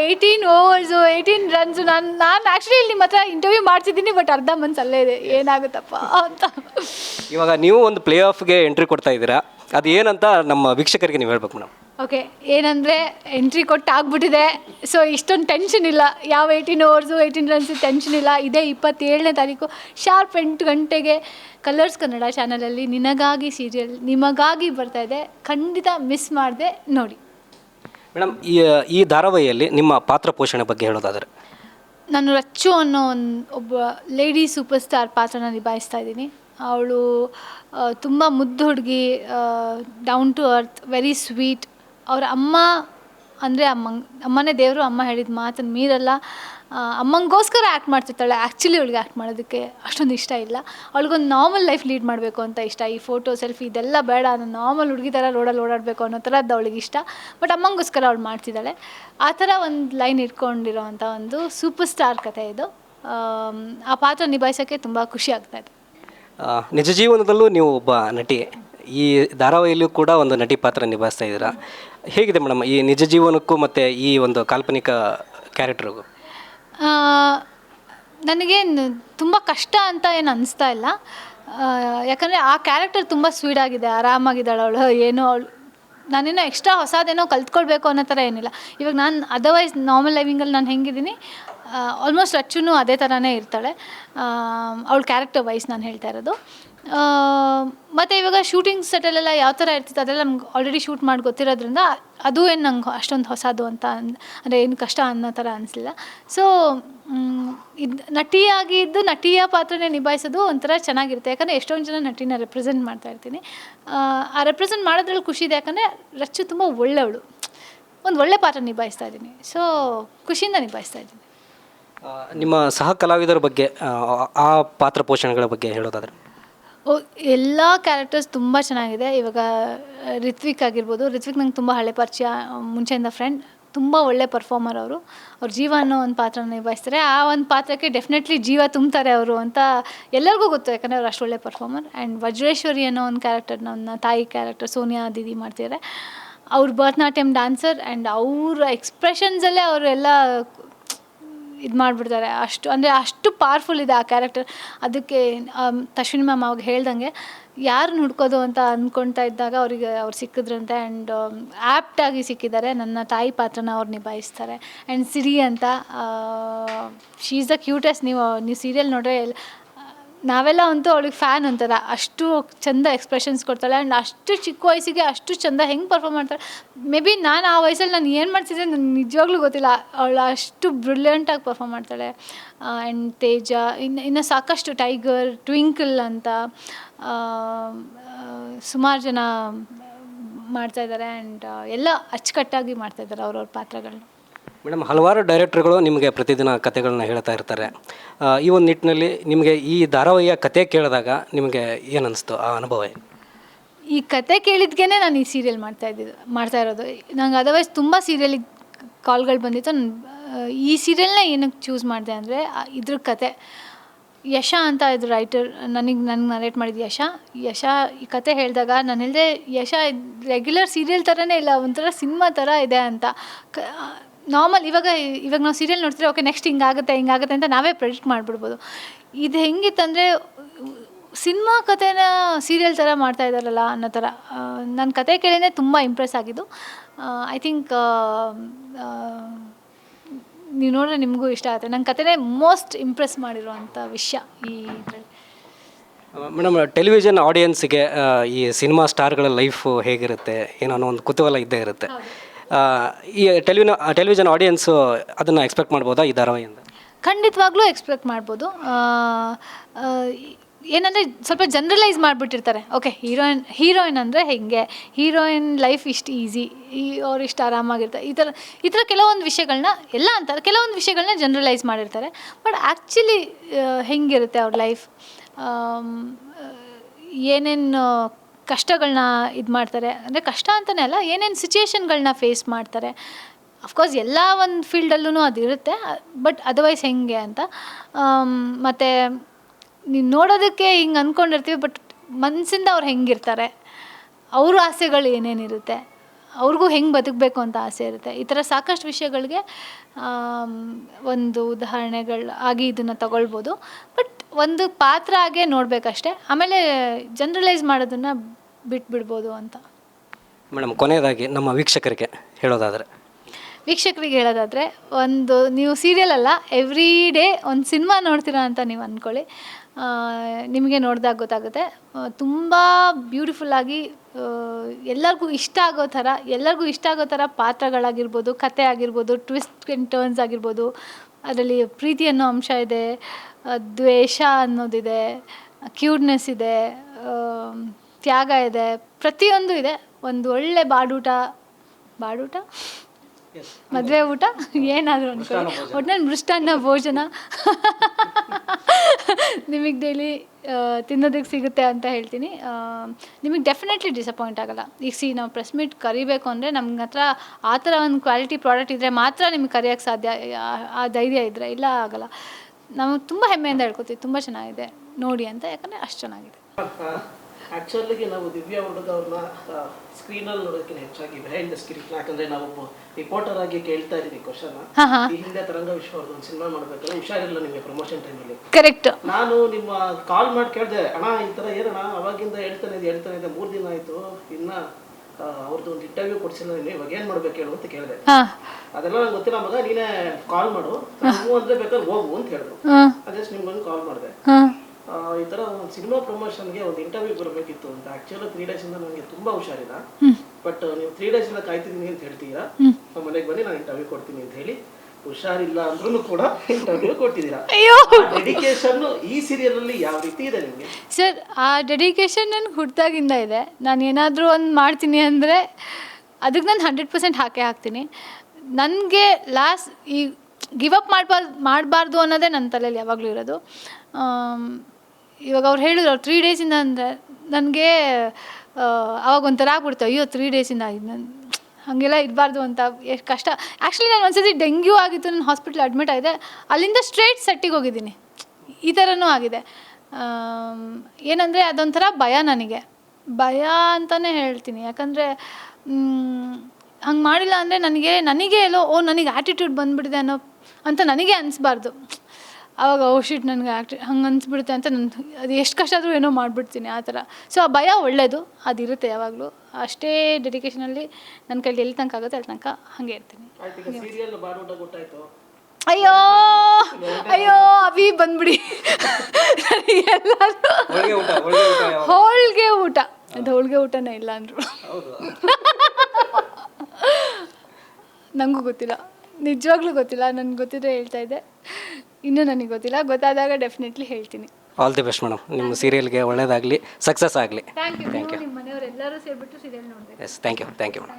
Eighteen overs eighteen runs ನಾನು ನಾನು actually ಇಲ್ಲಿ ನಿಮ್ಮ ಹತ್ರ ಇಂಟರ್ವ್ಯೂ ಮಾಡ್ತಿದ್ದೀನಿ ಬಟ್ ಅರ್ಧ ಮನ್ಸು ಅಲ್ಲೇ ಇದೆ ಏನಾಗುತ್ತಪ್ಪ ಅಂತ. ಇವಾಗ ನೀವು ಒಂದು ಪ್ಲೇ ಆಫ್ಗೆ ಎಂಟ್ರಿ ಕೊಡ್ತಾ ಇದ್ದೀರಾ? ಅದು ಏನಂತ ನಮ್ಮ ವೀಕ್ಷಕರಿಗೆ ನೀವು ಹೇಳ್ಬೇಕು ಮೇಡಮ್. ಓಕೆ ಏನಂದರೆ ಎಂಟ್ರಿ ಕೊಟ್ಟು ಆಗ್ಬಿಟ್ಟಿದೆ ಸೊ ಇಷ್ಟೊಂದು ಟೆನ್ಷನ್ ಇಲ್ಲ. ಯಾವ eighteen overs eighteen runs tension ಇಲ್ಲ. ಇದೇ ಇಪ್ಪತ್ತೇಳನೇ ತಾರೀಕು ಶಾರ್ಪ್ ಎಂಟು ಗಂಟೆಗೆ ಕಲರ್ಸ್ ಕನ್ನಡ ಚಾನಲಲ್ಲಿ ನಿನಗಾಗಿ ಸೀರಿಯಲ್ ನಿಮಗಾಗಿ ಬರ್ತಾ ಇದೆ. ಖಂಡಿತ ಮಿಸ್ ಮಾಡಿದೆ ನೋಡಿ. ಮೇಡಮ್, ಈ ಈ ಧಾರಾವಾಹಿಯಲ್ಲಿ ನಿಮ್ಮ ಪಾತ್ರ ಪೋಷಣೆ ಬಗ್ಗೆ ಹೇಳೋದಾದರೆ? ನಾನು ರಚ್ಚು ಅನ್ನೋ ಒಂದು ಒಬ್ಬ ಲೇಡಿ ಸೂಪರ್ ಸ್ಟಾರ್ ಪಾತ್ರನ ನಿಭಾಯಿಸ್ತಾ ಇದ್ದೀನಿ. ಅವಳು ತುಂಬ ಮುದ್ದು ಹುಡುಗಿ down to earth very sweet ಅವರ ಅಮ್ಮ ಅಂದರೆ ಅಮ್ಮಂಗೆ, ಅಮ್ಮನೇ ದೇವರು, ಅಮ್ಮ ಹೇಳಿದ ಮಾತನ್ನು ಮೀರಲ್ಲ. ಅಮ್ಮಂಗೋಸ್ಕರ ಆ್ಯಕ್ಟ್ ಮಾಡ್ತಿರ್ತಾಳೆ. ಆ್ಯಕ್ಚುಲಿ ಅವಳಿಗೆ ಆ್ಯಕ್ಟ್ ಮಾಡೋದಕ್ಕೆ ಅಷ್ಟೊಂದು ಇಷ್ಟ ಇಲ್ಲ. ಅವಳಿಗೊಂದು ನಾರ್ಮಲ್ ಲೈಫ್ ಲೀಡ್ ಮಾಡಬೇಕು ಅಂತ ಇಷ್ಟ. ಈ ಫೋಟೋ ಸೆಲ್ಫಿ ಇದೆಲ್ಲ ಬೇಡ. ನಾನು ನಾರ್ಮಲ್ ಹುಡುಗಿ ಥರ ರೋಡಲ್ಲಿ ಓಡಾಡಬೇಕು ಅನ್ನೋ ಥರದ್ದು ಅವಳಿಗೆ ಇಷ್ಟ. ಬಟ್ ಅಮ್ಮಂಗೋಸ್ಕರ ಅವಳು ಮಾಡ್ತಿದ್ದಾಳೆ. ಆ ಥರ ಒಂದು ಲೈನ್ ಇಟ್ಕೊಂಡಿರೋವಂಥ ಒಂದು ಸೂಪರ್ ಸ್ಟಾರ್ ಕಥೆ ಇದು. ಆ ಪಾತ್ರ ನಿಭಾಯಿಸೋಕ್ಕೆ ತುಂಬ ಖುಷಿ ಆಗ್ತಾ ಇದೆ. ನಿಜ ಜೀವನದಲ್ಲೂ ನೀವು ಒಬ್ಬ ನಟಿ. ಈ ಧಾರಾವಾಹಿಯಲ್ಲೂ ಕೂಡ ಒಂದು ನಟಿ ಪಾತ್ರ ನಿಭಾಯಿಸ್ತಾ ಇದ್ದೀರಾ? ಹೇಗಿದೆ ಮೇಡಮ್ ಈ ನಿಜ ಜೀವನಕ್ಕೂ ಮತ್ತು ಈ ಒಂದು ಕಾಲ್ಪನಿಕ ಕ್ಯಾರೆಕ್ಟ್ರಿಗೂ? ನನಗೆ ತುಂಬ ಕಷ್ಟ ಅಂತ ಏನು ಅನಿಸ್ತಾ ಇಲ್ಲ. ಯಾಕಂದರೆ ಆ ಕ್ಯಾರೆಕ್ಟರ್ ತುಂಬ ಸ್ವೀಟ್ ಆಗಿದೆ, ಆರಾಮಾಗಿದ್ದಾಳೆ ಅವಳು, ಏನೋ ಅವಳು ನಾನೇನೋ ಎಕ್ಸ್ಟ್ರಾ ಹೊಸದೇನೋ ಕಲ್ತ್ಕೊಳ್ಬೇಕು ಅನ್ನೋ ಥರ ಏನಿಲ್ಲ. ಇವಾಗ ನಾನು ಅದರ್ವೈಸ್ ನಾರ್ಮಲ್ ಲೈವಿಂಗಲ್ಲಿ ನಾನು ಹೆಂಗಿದ್ದೀನಿ ಆಲ್ಮೋಸ್ಟ್ ಅಚ್ಚುನೂ ಅದೇ ಥರನೇ ಇರ್ತಾಳೆ. ಅವಳ ಕ್ಯಾರೆಕ್ಟರ್ ವೈಸ್ ನಾನು ಹೇಳ್ತಾ ಇರೋದು. ಮತ್ತು ಇವಾಗ ಶೂಟಿಂಗ್ ಸೆಟಲ್ಲೆಲ್ಲ ಯಾವ ಥರ ಇರ್ತಿತ್ತು? ಅದೆಲ್ಲ ನಮ್ಗೆ ಆಲ್ರೆಡಿ ಶೂಟ್ ಮಾಡಿ ಗೊತ್ತಿರೋದ್ರಿಂದ ಅದು ಏನು ನಂಗೆ ಅಷ್ಟೊಂದು ಹೊಸದು ಅಂತ ಅಂದರೆ ಏನು ಕಷ್ಟ ಅನ್ನೋ ಥರ ಅನಿಸಲಿಲ್ಲ. ಸೊ ಇದು ನಟಿಯಾಗಿದ್ದು ನಟಿಯ ಪಾತ್ರನೇ ನಿಭಾಯಿಸೋದು ಒಂಥರ ಚೆನ್ನಾಗಿರುತ್ತೆ. ಯಾಕಂದರೆ ಎಷ್ಟೊಂದು ಜನ ನಟಿನ ರೆಪ್ರೆಸೆಂಟ್ ಮಾಡ್ತಾ ಇರ್ತೀನಿ. ಆ, ರೆಪ್ರೆಸೆಂಟ್ ಮಾಡೋದ್ರಲ್ಲಿ ಖುಷಿ ಇದೆ. ಯಾಕಂದರೆ ರಚ್ಚು ತುಂಬ ಒಳ್ಳೆಯವಳು ಒಂದು ಒಳ್ಳೆ ಪಾತ್ರ ನಿಭಾಯಿಸ್ತಾ ಇದ್ದೀನಿ. ಸೊ ಖುಷಿಯಿಂದ ನಿಭಾಯಿಸ್ತಾ ಇದ್ದೀನಿ. ನಿಮ್ಮ ಸಹ ಕಲಾವಿದರ ಬಗ್ಗೆ ಆ ಪಾತ್ರ ಪೋಷಣೆಗಳ ಬಗ್ಗೆ ಹೇಳೋದಾದರೆ. ಓ, ಎಲ್ಲ ಕ್ಯಾರೆಕ್ಟರ್ಸ್ ತುಂಬ ಚೆನ್ನಾಗಿದೆ. ಇವಾಗ ರಿತ್ವಿಕ್ ಆಗಿರ್ಬೋದು. ರಿತ್ವಿಕ್ ನಂಗೆ ತುಂಬ ಹಳೆ ಪರಿಚಯ ಮುಂಚೆಯಿಂದ ಫ್ರೆಂಡ್ ತುಂಬ ಒಳ್ಳೆ ಪರ್ಫಾರ್ಮರ್ ಅವರು. ಅವ್ರ ಜೀವ ಅನ್ನೋ ಒಂದು ಪಾತ್ರನ ನಿಭಾಯಿಸ್ತಾರೆ. ಆ ಒಂದು ಪಾತ್ರಕ್ಕೆ ಡೆಫಿನೆಟ್ಲಿ ಜೀವ ತುಂಬ್ತಾರೆ ಅವರು ಅಂತ ಎಲ್ಲರಿಗೂ ಗೊತ್ತು. ಯಾಕಂದರೆ ಅವ್ರು ಅಷ್ಟು ಒಳ್ಳೆ ಪರ್ಫಾರ್ಮರ್ ಆ್ಯಂಡ್ ವಜ್ರೇಶ್ವರಿ ಅನ್ನೋ ಒಂದು ಕ್ಯಾರೆಕ್ಟರ್ ನನ್ನ ತಾಯಿ ಕ್ಯಾರೆಕ್ಟರ್ ಸೋನಿಯಾ ದೀದಿ ಮಾಡ್ತಿದ್ದಾರೆ ಅವ್ರು ಭರತನಾಟ್ಯಂ ಡ್ಯಾನ್ಸರ್ ಆ್ಯಂಡ್ ಅವ್ರ ಎಕ್ಸ್ಪ್ರೆಷನ್ಸಲ್ಲೇ ಅವರೆಲ್ಲ ಇದು ಮಾಡಿಬಿಡ್ತಾರೆ. ಅಷ್ಟು, ಅಂದರೆ ಅಷ್ಟು ಪವರ್ಫುಲ್ ಇದೆ ಆ ಕ್ಯಾರೆಕ್ಟರ್ ಅದಕ್ಕೆ ತಶ್ವಿನಿ ಮ್ಯಾಮ್ ಅವಾಗ ಹೇಳ್ದಂಗೆ ಯಾರನ್ನ ಹುಡ್ಕೋದು ಅಂತ ಅಂದ್ಕೊಳ್ತಾ ಇದ್ದಾಗ ಅವರಿಗೆ ಅವ್ರು ಸಿಕ್ಕಿದ್ರಂತೆ ಆ್ಯಂಡ್ ಆ್ಯಪ್ಟಾಗಿ ಸಿಕ್ಕಿದ್ದಾರೆ. ನನ್ನ ತಾಯಿ ಪಾತ್ರನ ಅವ್ರು ನಿಭಾಯಿಸ್ತಾರೆ. ಆ್ಯಂಡ್ ಸಿರಿ ಅಂತ ಶೀ ಈಸ್ ದ ಕ್ಯೂಟೆಸ್ಟ್ ನೀವು ನೀವು ಸೀರಿಯಲ್ ನೋಡ್ರೆ ನಾವೆಲ್ಲ ಅಂತೂ ಅವಳಿಗೆ ಫ್ಯಾನ್ ಅಂತಾರ. ಅಷ್ಟು ಚಂದ ಎಕ್ಸ್ಪ್ರೆಷನ್ಸ್ ಕೊಡ್ತಾಳೆ. ಆ್ಯಂಡ್ ಅಷ್ಟು ಚಿಕ್ಕ ವಯಸ್ಸಿಗೆ ಅಷ್ಟು ಚಂದ ಹೆಂಗೆ ಪರ್ಫಾರ್ಮ್ ಮಾಡ್ತಾಳೆ. ಮೇ ಬಿ ನಾನು ಆ ವಯಸ್ಸಲ್ಲಿ ನಾನು ಏನು ಮಾಡ್ತಿದ್ದೆ ನನಗೆ ನಿಜವಾಗ್ಲೂ ಗೊತ್ತಿಲ್ಲ. ಅವಳು ಅಷ್ಟು ಬ್ರಿಲಿಯಂಟಾಗಿ ಪರ್ಫಾರ್ಮ್ ಮಾಡ್ತಾಳೆ. ಆ್ಯಂಡ್ ತೇಜ, ಇನ್ನು ಇನ್ನು ಸಾಕಷ್ಟು ಟೈಗರ್ ಟ್ವಿಂಕಲ್ ಅಂತ ಸುಮಾರು ಜನ ಮಾಡ್ತಾಯಿದ್ದಾರೆ ಆ್ಯಂಡ್ ಎಲ್ಲ ಅಚ್ಚುಕಟ್ಟಾಗಿ ಮಾಡ್ತಾ ಇದ್ದಾರೆ ಅವ್ರವ್ರ ಪಾತ್ರಗಳನ್ನ. ಮೇಡಮ್, ಹಲವಾರು ಡೈರೆಕ್ಟರ್ಗಳು ನಿಮಗೆ ಪ್ರತಿದಿನ ಕತೆಗಳನ್ನ ಹೇಳ್ತಾ ಇರ್ತಾರೆ. ಈ ಒಂದು ನಿಟ್ಟಿನಲ್ಲಿ ನಿಮಗೆ ಈ ಧಾರಾವಾಹಿಯ ಕತೆ ಕೇಳಿದಾಗ ನಿಮಗೆ ಏನು ಅನಿಸ್ತು ಆ ಅನುಭವ ಏನು? ಈ ಕತೆ ಕೇಳಿದ್ಗೇನೆ ನಾನು ಈ ಸೀರಿಯಲ್ ಮಾಡ್ತಾ ಇದ್ದಿದ್ದು, ಮಾಡ್ತಾ ಇರೋದು. ನಂಗೆ ಅದರ್ವೈಸ್ ತುಂಬ ಸೀರಿಯಲಿಗೆ ಕಾಲ್ಗಳು ಬಂದಿತ್ತು. ನಾನು ಈ ಸೀರಿಯಲ್ನ ಏನಕ್ಕೆ ಚೂಸ್ ಮಾಡಿದೆ ಅಂದರೆ ಇದ್ರ ಕತೆ. ಯಶ ಅಂತ ಇದು ರೈಟರ್ ನನಗೆ ನನಗೆ ನರೇಟ್ ಮಾಡಿದ್ದು ಯಶ. ಯಶ ಈ ಕತೆ ಹೇಳಿದಾಗ ನಾನು ಹೇಳಿದೆ, ಯಶ ರೆಗ್ಯುಲರ್ ಸೀರಿಯಲ್ ಥರನೇ ಇಲ್ಲ, ಒಂಥರ ಸಿನಿಮಾ ಥರ ಇದೆ ಅಂತ. ನಾರ್ಮಲ್ ಇವಾಗ ಇವಾಗ ನಾವು ಸೀರಿಯಲ್ ನೋಡ್ತಿದ್ರೆ ಓಕೆ ನೆಕ್ಸ್ಟ್ ಹಿಂಗಾಗುತ್ತೆ ಹಿಂಗಾಗುತ್ತೆ ಅಂತ ನಾವೇ ಪ್ರೆಡಿಕ್ಟ್ ಮಾಡಿಬಿಡ್ಬೋದು. ಇದು ಹೆಂಗಿತ್ತಂದರೆ ಸಿನಿಮಾ ಕಥೆನ ಸೀರಿಯಲ್ ಥರ ಮಾಡ್ತಾ ಇದ್ದಾರಲ್ಲ ಅನ್ನೋ ಥರ. ನನ್ನ ಕತೆ ಕೇಳಿನೇ ತುಂಬ ಇಂಪ್ರೆಸ್ ಆಗಿದ್ದು. ಐ ಥಿಂಕ್ ನೀವು ನೋಡಿದ್ರೆ ನಿಮಗೂ ಇಷ್ಟ ಆಗುತ್ತೆ. ನನ್ನ ಕತೆನೇ ಮೋಸ್ಟ್ ಇಂಪ್ರೆಸ್ ಮಾಡಿರುವಂಥ ವಿಷಯ ಈ ಇದರಲ್ಲಿ. ಮೇಡಮ್ ಟೆಲಿವಿಷನ್ ಆಡಿಯನ್ಸ್ಗೆ ಈ ಸಿನಿಮಾ ಸ್ಟಾರ್ಗಳ ಲೈಫು ಹೇಗಿರುತ್ತೆ ಏನೋ ಅನ್ನೋ ಒಂದು ಕುತೂಹಲ ಇದ್ದೇ ಇರುತ್ತೆ. ಈ ಟೆಲಿವಿನ ಟೆಲಿವಿಷನ್ ಆಡಿಯನ್ಸು ಅದನ್ನು ಎಕ್ಸ್ಪೆಕ್ಟ್ ಮಾಡ್ಬೋದಾ ಈ ಧಾರಾವಾಹಿಯಿಂದ? ಖಂಡಿತವಾಗ್ಲೂ ಎಕ್ಸ್ಪೆಕ್ಟ್ ಮಾಡ್ಬೋದು. ಏನಂದರೆ ಸ್ವಲ್ಪ ಜನರಲೈಸ್ ಮಾಡಿಬಿಟ್ಟಿರ್ತಾರೆ. ಓಕೆ ಹೀರೋಯಿನ್ ಹೀರೋಯಿನ್ ಅಂದರೆ ಹೇಗೆ? ಹೀರೋಯಿನ್ ಲೈಫ್ ಇಷ್ಟು ಈಸಿ ಈ, ಅವ್ರು ಇಷ್ಟು ಆರಾಮಾಗಿರ್ತಾರೆ. ಈ ಥರ ಈ ಥರ ಕೆಲವೊಂದು ವಿಷಯಗಳನ್ನ ಎಲ್ಲ ಅಂತಾರೆ. ಕೆಲವೊಂದು ವಿಷಯಗಳನ್ನ ಜನರಲೈಸ್ ಮಾಡಿರ್ತಾರೆ. ಬಟ್ ಆ್ಯಕ್ಚುಲಿ ಹೆಂಗಿರುತ್ತೆ ಅವ್ರ ಲೈಫ್ ಏನೇನು ಕಷ್ಟಗಳನ್ನ ಇದು ಮಾಡ್ತಾರೆ. ಅಂದರೆ ಕಷ್ಟ ಅಂತಲೇ ಅಲ್ಲ, ಏನೇನು ಸಿಚುಯೇಷನ್ಗಳನ್ನ ಫೇಸ್ ಮಾಡ್ತಾರೆ. ಅಫ್ಕೋರ್ಸ್ ಎಲ್ಲ ಒಂದು ಫೀಲ್ಡಲ್ಲೂ ಅದು ಇರುತ್ತೆ ಬಟ್ ಅದರ್ವೈಸ್ ಹೆಂಗೆ ಅಂತ. ಮತ್ತು ನೀವು ನೋಡೋದಕ್ಕೆ ಹಿಂಗೆ ಅಂದ್ಕೊಂಡಿರ್ತೀವಿ ಬಟ್ ಮನಸ್ಸಿಂದ ಅವ್ರು ಹೆಂಗಿರ್ತಾರೆ. ಅವ್ರ ಆಸೆಗಳು ಏನೇನಿರುತ್ತೆ ಅವ್ರಿಗೂ ಹೆಂಗೆ ಬದುಕಬೇಕು ಅಂತ ಆಸೆ ಇರುತ್ತೆ. ಈ ಥರ ಸಾಕಷ್ಟು ವಿಷಯಗಳಿಗೆ ಒಂದು ಉದಾಹರಣೆಗಳು ಆಗಿ ಇದನ್ನು ತಗೊಳ್ಬೋದು. ಬಟ್ ಒಂದು ಪಾತ್ರ ಆಗೇ ನೋಡಬೇಕಷ್ಟೆ. ಆಮೇಲೆ ಜನ್ರಲೈಸ್ ಮಾಡೋದನ್ನು ಬಿಟ್ಬಿಡ್ಬೋದು ಅಂತ. ಮೇಡಮ್ ಕೊನೆಯದಾಗಿ ನಮ್ಮ ವೀಕ್ಷಕರಿಗೆ ಹೇಳೋದಾದರೆ. ವೀಕ್ಷಕರಿಗೆ ಹೇಳೋದಾದರೆ ಒಂದು ನೀವು ಸೀರಿಯಲ್ ಅಲ್ಲ ಎವ್ರಿ ಡೇ ಒಂದು ಸಿನಿಮಾ ನೋಡ್ತೀರಾ ಅಂತ ನೀವು ಅಂದ್ಕೊಳ್ಳಿ ನಿಮಗೆ ನೋಡಿದಾಗ ಗೊತ್ತಾಗುತ್ತೆ. ತುಂಬ ಬ್ಯೂಟಿಫುಲ್ಲಾಗಿ ಎಲ್ಲರಿಗೂ ಇಷ್ಟ ಆಗೋ ಥರ ಎಲ್ಲರಿಗೂ ಇಷ್ಟ ಆಗೋ ಥರ ಪಾತ್ರಗಳಾಗಿರ್ಬೋದು ಕತೆ ಆಗಿರ್ಬೋದು ಟ್ವಿಸ್ಟ್ ಆ್ಯಂಡ್ ಟರ್ನ್ಸ್ ಆಗಿರ್ಬೋದು ಅದರಲ್ಲಿ ಪ್ರೀತಿ ಅನ್ನೋ ಅಂಶ ಇದೆ ದ್ವೇಷ ಅನ್ನೋದಿದೆ ಕ್ಯೂಟ್ನೆಸ್ ಇದೆ ತ್ಯಾಗ ಇದೆ. ಪ್ರತಿಯೊಂದು ಇದೆ. ಒಂದು ಒಳ್ಳೆ ಬಾಡೂಟ ಬಾಡೂಟ? ಮದುವೆ ಊಟ? ಏನಾದರೂ ಅನ್ಕೊಳ್ಳಿ ಒಟ್ನಲ್ಲಿ ಮೃಷ್ಟಾನ್ನ ಭೋಜನ. ನಿಮಗೆ ಡೈಲಿ ತಿನ್ನೋದಕ್ಕೆ ಸಿಗುತ್ತೆ ಅಂತ ಹೇಳ್ತೀನಿ. ನಿಮಗೆ ಡೆಫಿನೆಟ್ಲಿ ಡಿಸಪಾಯಿಂಟ್ ಆಗಲ್ಲ. ಈಗ ಸಿ ನಾವು ಪ್ರೆಸ್ ಮೀಟ್ ಕರಿಬೇಕು ಅಂದರೆ ನಮ್ಗೆ ಹತ್ರ ಆ ಥರ ಒಂದು ಕ್ವಾಲಿಟಿ ಪ್ರಾಡಕ್ಟ್ ಇದ್ದರೆ ಮಾತ್ರ ನಿಮ್ಗೆ ಕರಿಯೋಕ್ಕೆ ಸಾಧ್ಯ ಆ- ಆ ಧೈರ್ಯ ಇದ್ದರೆ ಇಲ್ಲ ಆಗಲ್ಲ. ನಾವು ತುಂಬ ಹೆಮ್ಮೆಯಿಂದ ಹೇಳ್ಕೊತೀವಿ. ತುಂಬ ಚೆನ್ನಾಗಿದೆ. ನೋಡಿ ಅಂತ. ಯಾಕಂದರೆ ಅಷ್ಟು ಚೆನ್ನಾಗಿದೆ. ಆಕ್ಚುಲಿಗೆ ನಾವು ದಿವ್ಯಾ ಹುಡುಗವ್ರನ್ನ ಸ್ಕ್ರೀನ್ ಸ್ಕ್ರೀನಲ್ಲಿ ನೋಡೋದಕ್ಕಿಂತ ಹೆಚ್ಚಾಗಿ ಬಿಹೈಂಡ್ ದ ಸ್ಕ್ರೀನ್ ಯಾಕಂದ್ರೆ ನಾವು ರಿಪೋರ್ಟರ್ ಆಗಿ ಕೇಳ್ತಾ ಇದೀವಿ ಕ್ವಶನ್ ಈ ಹಿಂದೆ ತರಂಗ ವಿಶ್ವ ಅವ್ರದ್ದು ಒಂದು ಸಿನಿಮಾ ಮಾಡ್ಬೇಕಲ್ಲ ಹುಷಾರಿಲ್ಲ ನಿಮಗೆ ಪ್ರಮೋಷನ್ ಟೈಮಲ್ಲಿ ಕರೆಕ್ಟ್ ನಾನು ನಿಮ್ಮ ಕಾಲ್ ಮಾಡಿ ಕೇಳಿದೆ ಅಣ್ಣ ಈ ಥರ ಏನಣ್ಣ ಅವಾಗಿಂದ ಹೇಳ್ತಾನೆ ಇದೆ ಹೇಳ್ತಾನೆ ಇದೆ ಮೂರು ದಿನ ಆಯಿತು ಇನ್ನ ಅವ್ರದ್ದು ಒಂದು ಇಂಟರ್ವ್ಯೂ ಕೊಡ್ಸಿಲ್ಲ ನೀನು ಇವಾಗ ಏನು ಮಾಡ್ಬೇಕು ಹೇಳು ಅಂತ ಕೇಳಿದೆ. ಅದೆಲ್ಲ ನಂಗೆ ಗೊತ್ತಿಲ್ಲ ಮಗ ನೀನೇ ಕಾಲ್ ಮಾಡು. ಅಂದ್ರೆ ಬೇಕಾದ್ರೆ ಹೋಗು ಅಂತ ಹೇಳಿದ್ರು ಅದೇ ನಿಮ್ಗೆ ನಿಮ್ಗೊಂದು ಕಾಲ್ ಮಾಡಿದೆ. ಈ ತರ ಒಂದು ಸಿನಿಮಾ ಪ್ರಮೋಷನ್ಗೆ ಒಂದು ಇಂಟರ್ವ್ಯೂ ಬರಬೇಕಿತ್ತು ಅಂತ. ಆ್ಯಕ್ಚುಲಿ ತ್ರೀ ಇಂದ ನನಗೆ ತುಂಬಾ ಹುಷಾರಿಲ್ಲ ಬಟ್ ನೀವು ತ್ರೀ ಇಂದ ಕಾಯ್ತಿದ್ದೀನಿ ಅಂತ ಹೇಳ್ತೀರಾ? ನಮ್ಮ ಮನೆಗೆ ಬನ್ನಿ ನಾನು ಇಂಟರ್ವ್ಯೂ ಕೊಡ್ತೀನಿ ಅಂತ ಹೇಳಿ ಹುಷಾರಿಲ್ಲ ಅಂದ್ರೂ ಕೂಡ ಇಂಟರ್ವ್ಯೂ ಕೊಟ್ಟಿದ್ದೀರಾ? ಅಯ್ಯೋ! ಡೆಡಿಕೇಶನ್ ಈ ಸೀರಿಯಲ್ ಅಲ್ಲಿ ಯಾವ ರೀತಿ ಇದೆ ನಿಮಗೆ? ಸರ್ ಆ ಡೆಡಿಕೇಶನ್ ನನ್ ಹುಟ್ಟಾಗಿಂದ ಇದೆ. ನಾನು ಏನಾದರೂ ಒಂದು ಮಾಡ್ತೀನಿ ಅಂದರೆ ಅದಕ್ಕೆ ನಾನು ಹಂಡ್ರೆಡ್ ಪರ್ಸೆಂಟ್ ಹಾಕೇ ಹಾಕ್ತೀನಿ. ನನಗೆ ಲಾಸ್ಟ್ ಈ ಗಿವ್ ಅಪ್ ಮಾಡಬಾರ್ದು ಮಾಡಬಾರ್ದು ಅನ್ನೋದೇ ನನ್ನ ತಲೆಯಲ್ಲಿ ಯಾವಾಗಲೂ ಇರೋದು. ಇವಾಗ ಅವ್ರು ಹೇಳಿದ್ರು, ಅವ್ರು ತ್ರೀ ಡೇಸಿಂದ ಅಂದರೆ ನನಗೆ ಅವಾಗ ಒಂಥರ ಆಗ್ಬಿಡ್ತು. ಅಯ್ಯೋ ತ್ರೀ ಡೇಸಿಂದ ನಾನು ಹಾಗೆಲ್ಲ ಇರಬಾರ್ದು ಅಂತ ಎಷ್ಟು ಕಷ್ಟ. ಆ್ಯಕ್ಚುಲಿ ನಾನು ಒಂದ್ಸತಿ ಡೆಂಗ್ಯೂ ಆಗಿತ್ತು, ನಾನು ಹಾಸ್ಪಿಟ್ಲ್ ಅಡ್ಮಿಟ್ ಆಗಿದೆ ಅಲ್ಲಿಂದ ಸ್ಟ್ರೇಟ್ ಸೆಟ್ಟಿಗೆ ಹೋಗಿದ್ದೀನಿ. ಈ ಥರನೂ ಆಗಿದೆ. ಏನಂದರೆ ಅದೊಂಥರ ಭಯ ನನಗೆ. ಭಯ ಅಂತಲೇ ಹೇಳ್ತೀನಿ. ಯಾಕಂದರೆ ಹಂಗೆ ಮಾಡಿಲ್ಲ ಅಂದರೆ ನನಗೆ ನನಗೆ ಎಲ್ಲೋ, ಓ, ನನಗೆ ಆ್ಯಟಿಟ್ಯೂಡ್ ಬಂದುಬಿಟ್ಟಿದೆ ಅನ್ನೋ ಅಂತ ನನಗೆ ಅನಿಸ್ಬಾರ್ದು. ಆವಾಗ ಔಷಿಟ್ ನನಗೆ ಆ್ಯಕ್ಟ್ ಹಂಗೆ ಅನಿಸ್ಬಿಡುತ್ತೆ ಅಂತ ನಾನು ಅದು ಎಷ್ಟು ಕಷ್ಟ ಆದರೂ ಏನೋ ಮಾಡಿಬಿಡ್ತೀನಿ ಆ ಥರ. ಸೊ ಆ ಭಯ ಒಳ್ಳೆಯದು ಅದಿರುತ್ತೆ ಯಾವಾಗಲೂ. ಅಷ್ಟೇ ಡೆಡಿಕೇಶನಲ್ಲಿ ನನ್ನ ಕೈಲಿ ಎಲ್ಲಿ ತನಕ ಆಗುತ್ತೆ ಅಲ್ಲಿ ತನಕ ಹಾಗೆ ಇರ್ತೀನಿ. ಅಯ್ಯೋ! ಅಯ್ಯೋ ಅವಿ ಬಂದ್ಬಿಡಿ. ಎಲ್ಲರೂ ಹೋಳಿಗೆ ಊಟ. ಅದು ಹೋಳಿಗೆ ಊಟನೇ ಇಲ್ಲ ಅಂದರು. ನನಗೂ ಗೊತ್ತಿಲ್ಲ. ನಿಜವಾಗ್ಲೂ ಗೊತ್ತಿಲ್ಲ ನನಗೆ ಗೊತ್ತಿದ್ರೆ ಹೇಳ್ತಾ ಇದ್ದೆ. ಇನ್ನೂ ನನಗೆ ಗೊತ್ತಿಲ್ಲ ಗೊತ್ತಾದಾಗ ಡೆಫಿನೆಟ್ಲಿ ಹೇಳ್ತೀನಿ. ಆಲ್ ದಿ ಬೆಸ್ಟ್ ಮೇಡಮ್ ನಿಮ್ಮ ಸೀರಿಯಲ್ಗೆ ಒಳ್ಳೇದಾಗಲಿ ಸಕ್ಸಸ್ ಆಗಲಿ. ಥ್ಯಾಂಕ್ ಯು ನಿಮ್ಮ ಮನೆಯವರೆಲ್ಲರೂ ಸೇರಿಬಿಟ್ಟು ಸೀರಿಯಲ್ ನೋಡಿದೆ yes thank you thank you madam